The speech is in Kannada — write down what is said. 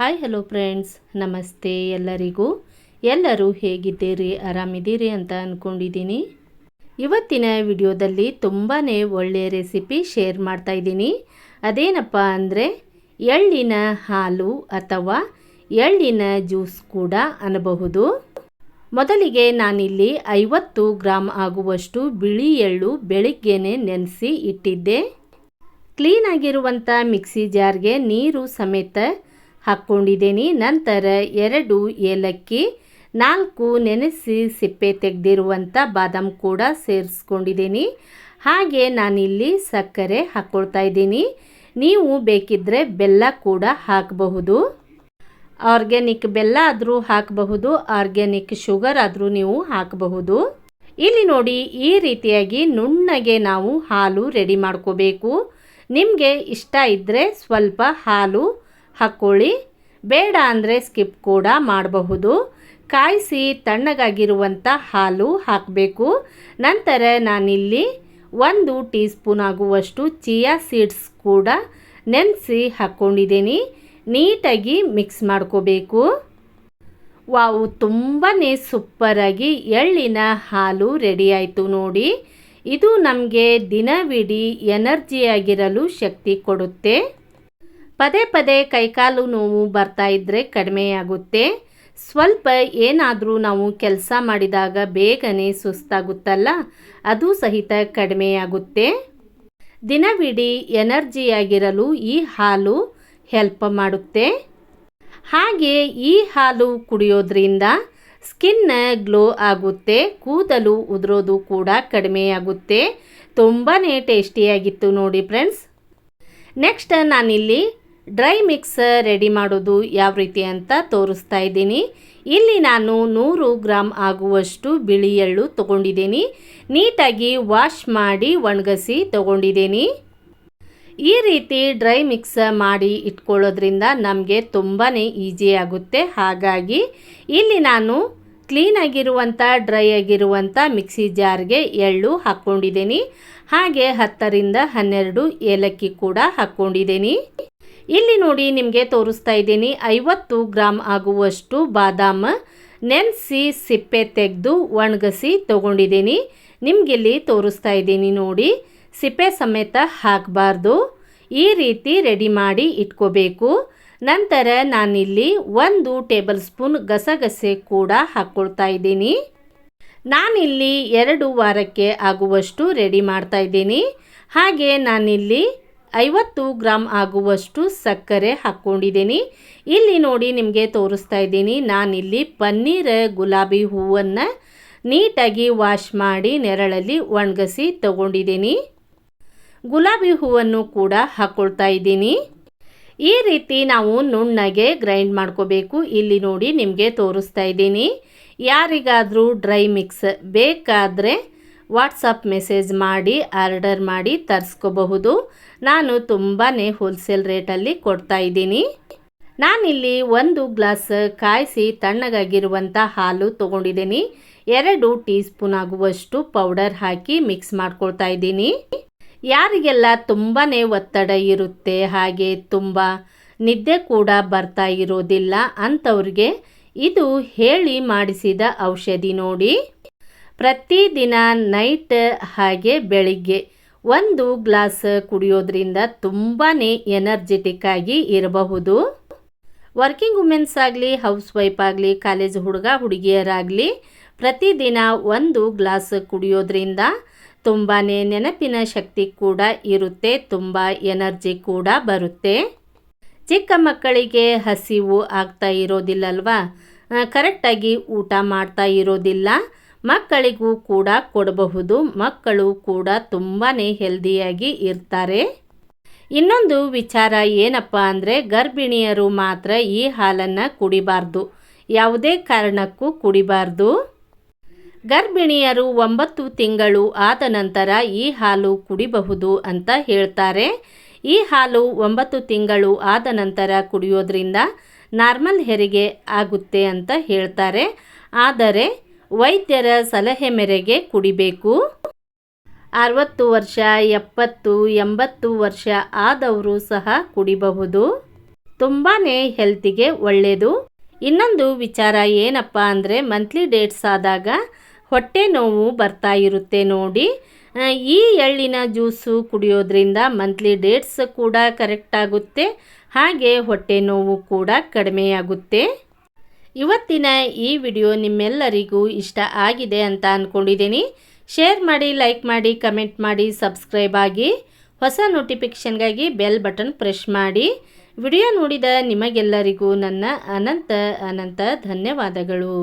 ಹಾಯ್ ಹಲೋ ಫ್ರೆಂಡ್ಸ್ ನಮಸ್ತೆ ಎಲ್ಲರಿಗೂ. ಎಲ್ಲರೂ ಹೇಗಿದ್ದೀರಿ? ಆರಾಮಿದ್ದೀರಿ ಅಂತ ಅಂದ್ಕೊಂಡಿದ್ದೀನಿ ಇವತ್ತಿನ ವಿಡಿಯೋದಲ್ಲಿ ತುಂಬಾ ಒಳ್ಳೆಯ ರೆಸಿಪಿ ಶೇರ್ ಮಾಡ್ತಾ ಇದ್ದೀನಿ. ಅದೇನಪ್ಪ ಅಂದರೆ, ಎಳ್ಳಿನ ಹಾಲು ಅಥವಾ ಎಳ್ಳಿನ ಜ್ಯೂಸ್ ಕೂಡ ಅನ್ನಬಹುದು ಮೊದಲಿಗೆ ನಾನಿಲ್ಲಿ ಐವತ್ತು ಗ್ರಾಮ್ ಆಗುವಷ್ಟು ಬಿಳಿ ಎಳ್ಳು ಬೆಳಿಗ್ಗೆನೆ ನೆನೆಸಿ ಇಟ್ಟಿದ್ದೆ. ಕ್ಲೀನಾಗಿರುವಂಥ ಮಿಕ್ಸಿ ಜಾರ್ಗೆ ನೀರು ಸಮೇತ ಹಾಕ್ಕೊಂಡಿದ್ದೀನಿ ನಂತರ ಎರಡು ಏಲಕ್ಕಿ, ನಾಲ್ಕು ನೆನೆಸಿ ಸಿಪ್ಪೆ ತೆಗೆದಿರುವಂಥ ಬಾದಾಮ್ ಕೂಡ ಸೇರಿಸ್ಕೊಂಡಿದ್ದೀನಿ. ಹಾಗೆ ನಾನಿಲ್ಲಿ ಸಕ್ಕರೆ ಹಾಕ್ಕೊಳ್ತಾ ಇದ್ದೀನಿ. ನೀವು ಬೇಕಿದ್ದರೆ ಬೆಲ್ಲ ಕೂಡ ಹಾಕಬಹುದು. ಆರ್ಗ್ಯಾನಿಕ್ ಬೆಲ್ಲ ಆದರೂ ಹಾಕಬಹುದು, ಆರ್ಗ್ಯಾನಿಕ್ ಶುಗರ್ ಆದರೂ ನೀವು ಹಾಕಬಹುದು. ಇಲ್ಲಿ ನೋಡಿ, ಈ ರೀತಿಯಾಗಿ ನುಣ್ಣಗೆ ನಾವು ಹಾಲು ರೆಡಿ ಮಾಡ್ಕೋಬೇಕು. ನಿಮಗೆ ಇಷ್ಟ ಇದ್ದರೆ ಸ್ವಲ್ಪ ಹಾಲು ಹಾಕ್ಕೊಳ್ಳಿ ಬೇಡ ಅಂದರೆ ಸ್ಕಿಪ್ ಕೂಡ ಮಾಡಬಹುದು. ಕಾಯಿಸಿ ತಣ್ಣಗಾಗಿರುವಂಥ ಹಾಲು ಹಾಕಬೇಕು. ನಂತರ ನಾನಿಲ್ಲಿ ಒಂದು ಟೀ ಸ್ಪೂನ್ ಆಗುವಷ್ಟು ಚಿಯಾ ಸೀಡ್ಸ್ ಕೂಡ ನೆನೆಸಿ ಹಾಕ್ಕೊಂಡಿದ್ದೀನಿ ನೀಟಾಗಿ ಮಿಕ್ಸ್ ಮಾಡ್ಕೋಬೇಕು. ವಾವು ತುಂಬಾ ಸೂಪರಾಗಿ ಎಳ್ಳಿನ ಹಾಲು ರೆಡಿ ಆಯಿತು ನೋಡಿ. ಇದು ನಮಗೆ ದಿನವಿಡೀ ಎನರ್ಜಿಯಾಗಿರಲು ಶಕ್ತಿ ಕೊಡುತ್ತೆ. ಪದೇ ಪದೇ ಕೈಕಾಲು ನೋವು ಬರ್ತಾ ಇದ್ದರೆ ಕಡಿಮೆಯಾಗುತ್ತೆ ಸ್ವಲ್ಪ ಏನಾದರೂ ನಾವು ಕೆಲಸ ಮಾಡಿದಾಗ ಬೇಗನೆ ಸುಸ್ತಾಗುತ್ತಲ್ಲ, ಅದು ಸಹಿತ ಕಡಿಮೆಯಾಗುತ್ತೆ ದಿನವಿಡೀ ಎನರ್ಜಿಯಾಗಿರಲು ಈ ಹಾಲು ಹೆಲ್ಪ್ ಮಾಡುತ್ತೆ. ಹಾಗೆ ಈ ಹಾಲು ಕುಡಿಯೋದ್ರಿಂದ ಸ್ಕಿನ್ನ ಗ್ಲೋ ಆಗುತ್ತೆ, ಕೂದಲು ಉದುರೋದು ಕೂಡ ಕಡಿಮೆಯಾಗುತ್ತೆ ತುಂಬಾ ಟೇಸ್ಟಿಯಾಗಿತ್ತು ನೋಡಿ ಫ್ರೆಂಡ್ಸ್. ನೆಕ್ಸ್ಟ್ ನಾನಿಲ್ಲಿ ಡ್ರೈ ಮಿಕ್ಸ್ ರೆಡಿ ಮಾಡೋದು ಯಾವ ರೀತಿ ಅಂತ ತೋರಿಸ್ತಾ ಇದ್ದೀನಿ. ಇಲ್ಲಿ ನಾನು ನೂರು ಗ್ರಾಮ್ ಆಗುವಷ್ಟು ಬಿಳಿ ಎಳ್ಳು ತೊಗೊಂಡಿದ್ದೀನಿ. ನೀಟಾಗಿ ವಾಶ್ ಮಾಡಿ ಒಣಗಿಸಿ ತೊಗೊಂಡಿದ್ದೀನಿ. ಈ ರೀತಿ ಡ್ರೈ ಮಿಕ್ಸ್ ಮಾಡಿ ಇಟ್ಕೊಳ್ಳೋದ್ರಿಂದ ನಮಗೆ ತುಂಬಾ ಈಜಿ ಆಗುತ್ತೆ. ಹಾಗಾಗಿ ಇಲ್ಲಿ ನಾನು ಕ್ಲೀನಾಗಿರುವಂಥ ಡ್ರೈ ಆಗಿರುವಂಥ ಮಿಕ್ಸಿ ಜಾರ್ಗೆ ಎಳ್ಳು ಹಾಕ್ಕೊಂಡಿದ್ದೀನಿ ಹಾಗೆ ಹತ್ತರಿಂದ ಹನ್ನೆರಡು ಏಲಕ್ಕಿ ಕೂಡ ಹಾಕ್ಕೊಂಡಿದ್ದೀನಿ ಇಲ್ಲಿ ನೋಡಿ ನಿಮಗೆ ತೋರಿಸ್ತಾ ಇದ್ದೀನಿ. ಐವತ್ತು ಗ್ರಾಮ್ ಆಗುವಷ್ಟು ಬಾದಾಮ, ನೆನೆಸಿ ಸಿಪ್ಪೆ ತೆಗೆದು ಒಣಗಿಸಿ ತೊಗೊಂಡಿದ್ದೀನಿ. ನಿಮಗಿಲ್ಲಿ ತೋರಿಸ್ತಾ ಇದ್ದೀನಿ ನೋಡಿ. ಸಿಪ್ಪೆ ಸಮೇತ ಹಾಕಬಾರ್ದು. ಈ ರೀತಿ ರೆಡಿ ಮಾಡಿ ಇಟ್ಕೋಬೇಕು. ನಂತರ ನಾನಿಲ್ಲಿ ಒಂದು ಟೇಬಲ್ ಸ್ಪೂನ್ ಗಸಗಸೆ ಕೂಡ ಹಾಕ್ಕೊಳ್ತಾ ಇದ್ದೀನಿ. ನಾನಿಲ್ಲಿ ಎರಡು ವಾರಕ್ಕೆ ಆಗುವಷ್ಟು ರೆಡಿ ಮಾಡ್ತಾ ಇದ್ದೀನಿ. ಹಾಗೆ ನಾನಿಲ್ಲಿ ಐವತ್ತು ಗ್ರಾಮ್ ಆಗುವಷ್ಟು ಸಕ್ಕರೆ ಹಾಕ್ಕೊಂಡಿದ್ದೀನಿ. ಇಲ್ಲಿ ನೋಡಿ ನಿಮಗೆ ತೋರಿಸ್ತಾ ಇದ್ದೀನಿ. ನಾನಿಲ್ಲಿ ಪನ್ನೀರ್, ಗುಲಾಬಿ ಹೂವನ್ನು ನೀಟಾಗಿ ವಾಶ್ ಮಾಡಿ ನೆರಳಲ್ಲಿ ಒಣಗಿಸಿ ತಗೊಂಡಿದ್ದೀನಿ. ಗುಲಾಬಿ ಹೂವನ್ನು ಕೂಡ ಹಾಕ್ಕೊಳ್ತಾ ಇದ್ದೀನಿ. ಈ ರೀತಿ ನಾವು ನುಣ್ಣಗೆ ಗ್ರೈಂಡ್ ಮಾಡ್ಕೋಬೇಕು. ಇಲ್ಲಿ ನೋಡಿ ನಿಮಗೆ ತೋರಿಸ್ತಾ ಇದ್ದೀನಿ. ಯಾರಿಗಾದರೂ ಡ್ರೈ ಮಿಕ್ಸ್ ಬೇಕಾದರೆ ವಾಟ್ಸಪ್ ಮೆಸೇಜ್ ಮಾಡಿ, ಆರ್ಡರ್ ಮಾಡಿ ತರಿಸ್ಕೋಬಹುದು. ನಾನು ತುಂಬಾ ಹೋಲ್ಸೇಲ್ ರೇಟಲ್ಲಿ ಕೊಡ್ತಾ ಇದ್ದೀನಿ. ನಾನಿಲ್ಲಿ ಒಂದು ಗ್ಲಾಸ್ ಕಾಯಿಸಿ ತಣ್ಣಗಾಗಿರುವಂಥ ಹಾಲು ತೊಗೊಂಡಿದ್ದೀನಿ. ಎರಡು ಟೀ ಸ್ಪೂನ್ ಆಗುವಷ್ಟು ಪೌಡರ್ ಹಾಕಿ ಮಿಕ್ಸ್ ಮಾಡ್ಕೊಳ್ತಾ ಇದ್ದೀನಿ. ಯಾರಿಗೆಲ್ಲ ತುಂಬಾ ಒತ್ತಡ ಇರುತ್ತೆ, ಹಾಗೆ ತುಂಬ ನಿದ್ದೆ ಕೂಡ ಬರ್ತಾ ಇರೋದಿಲ್ಲ, ಅಂಥವ್ರಿಗೆ ಇದು ಹೇಳಿ ಮಾಡಿಸಿದ ಔಷಧಿ ನೋಡಿ. ಪ್ರತಿದಿನ ನೈಟ್ ಹಾಗೆ ಬೆಳಿಗ್ಗೆ ಒಂದು ಗ್ಲಾಸ್ ಕುಡಿಯೋದ್ರಿಂದ ತುಂಬಾ ಎನರ್ಜೆಟಿಕ್ ಆಗಿ ಇರಬಹುದು. ವರ್ಕಿಂಗ್ ವುಮೆನ್ಸ್ ಆಗಲಿ ಹೌಸ್ ವೈಫ್ ಆಗಲಿ, ಕಾಲೇಜ್ ಹುಡುಗ, ಹುಡುಗಿಯರಾಗಲಿ ಪ್ರತಿದಿನ ಒಂದು ಗ್ಲಾಸ್ ಕುಡಿಯೋದ್ರಿಂದ ತುಂಬಾ ನೆನಪಿನ ಶಕ್ತಿ ಕೂಡ ಇರುತ್ತೆ, ತುಂಬ ಎನರ್ಜಿ ಕೂಡ ಬರುತ್ತೆ. ಚಿಕ್ಕ ಮಕ್ಕಳಿಗೆ ಹಸಿವು ಆಗ್ತಾ ಇರೋದಿಲ್ಲಲ್ವಾ? ಕರೆಕ್ಟಾಗಿ ಊಟ ಮಾಡ್ತಾ ಇರೋದಿಲ್ಲ. ಮಕ್ಕಳಿಗೂ ಕೂಡ ಕೊಡಬಹುದು. ಮಕ್ಕಳು ಕೂಡ ತುಂಬಾ ಹೆಲ್ದಿಯಾಗಿ ಇರ್ತಾರೆ. ಇನ್ನೊಂದು ವಿಚಾರ ಏನಪ್ಪ ಅಂದರೆ ಗರ್ಭಿಣಿಯರು ಮಾತ್ರ ಈ ಹಾಲನ್ನು ಕುಡಿಬಾರ್ದು. ಯಾವುದೇ ಕಾರಣಕ್ಕೂ ಕುಡಿಬಾರ್ದು. ಗರ್ಭಿಣಿಯರು ಒಂಬತ್ತು ತಿಂಗಳು ಆದ ನಂತರ ಈ ಹಾಲು ಕುಡಿಬಹುದು ಅಂತ ಹೇಳ್ತಾರೆ. ಈ ಹಾಲು ಒಂಬತ್ತು ತಿಂಗಳು ಆದ ನಂತರ ಕುಡಿಯೋದ್ರಿಂದ ನಾರ್ಮಲ್ ಹೆರಿಗೆ ಆಗುತ್ತೆ ಅಂತ ಹೇಳ್ತಾರೆ. ಆದರೆ ವೈದ್ಯರ ಸಲಹೆ ಮೇರೆಗೆ ಕುಡಿಬೇಕು. ಅರವತ್ತು ವರ್ಷ, ಎಪ್ಪತ್ತು, ಎಂಬತ್ತು ವರ್ಷ ಆದವರು ಸಹ ಕುಡಿಬಹುದು. ತುಂಬಾ ಹೆಲ್ತಿಗೆ ಒಳ್ಳೆಯದು ಇನ್ನೊಂದು ವಿಚಾರ ಏನಪ್ಪ ಅಂದರೆ ಮಂತ್ಲಿ ಡೇಟ್ಸ್ ಆದಾಗ ಹೊಟ್ಟೆ ನೋವು ಬರ್ತಾ ಇರುತ್ತೆ ನೋಡಿ. ಈ ಎಳ್ಳಿನ ಜ್ಯೂಸು ಕುಡಿಯೋದ್ರಿಂದ ಮಂತ್ಲಿ ಡೇಟ್ಸ್ ಕೂಡ ಕರೆಕ್ಟ್ ಆಗುತ್ತೆ. ಹಾಗೆ ಹೊಟ್ಟೆ ನೋವು ಕೂಡ ಕಡಿಮೆಯಾಗುತ್ತೆ ಇವತ್ತಿನ ಈ ವಿಡಿಯೋ ನಿಮ್ಮೆಲ್ಲರಿಗೂ ಇಷ್ಟ ಆಗಿದೆ ಅಂತ ಅಂದ್ಕೊಂಡಿದ್ದೀನಿ ಶೇರ್ ಮಾಡಿ, ಲೈಕ್ ಮಾಡಿ, ಕಮೆಂಟ್ ಮಾಡಿ, ಸಬ್ಸ್ಕ್ರೈಬ್ ಆಗಿ, ಹೊಸ ನೋಟಿಫಿಕೇಷನ್ಗಾಗಿ ಬೆಲ್ ಬಟನ್ ಪ್ರೆಸ್ ಮಾಡಿ. ವಿಡಿಯೋ ನೋಡಿದ ನಿಮಗೆಲ್ಲರಿಗೂ ನನ್ನ ಅನಂತ ಅನಂತ ಧನ್ಯವಾದಗಳು.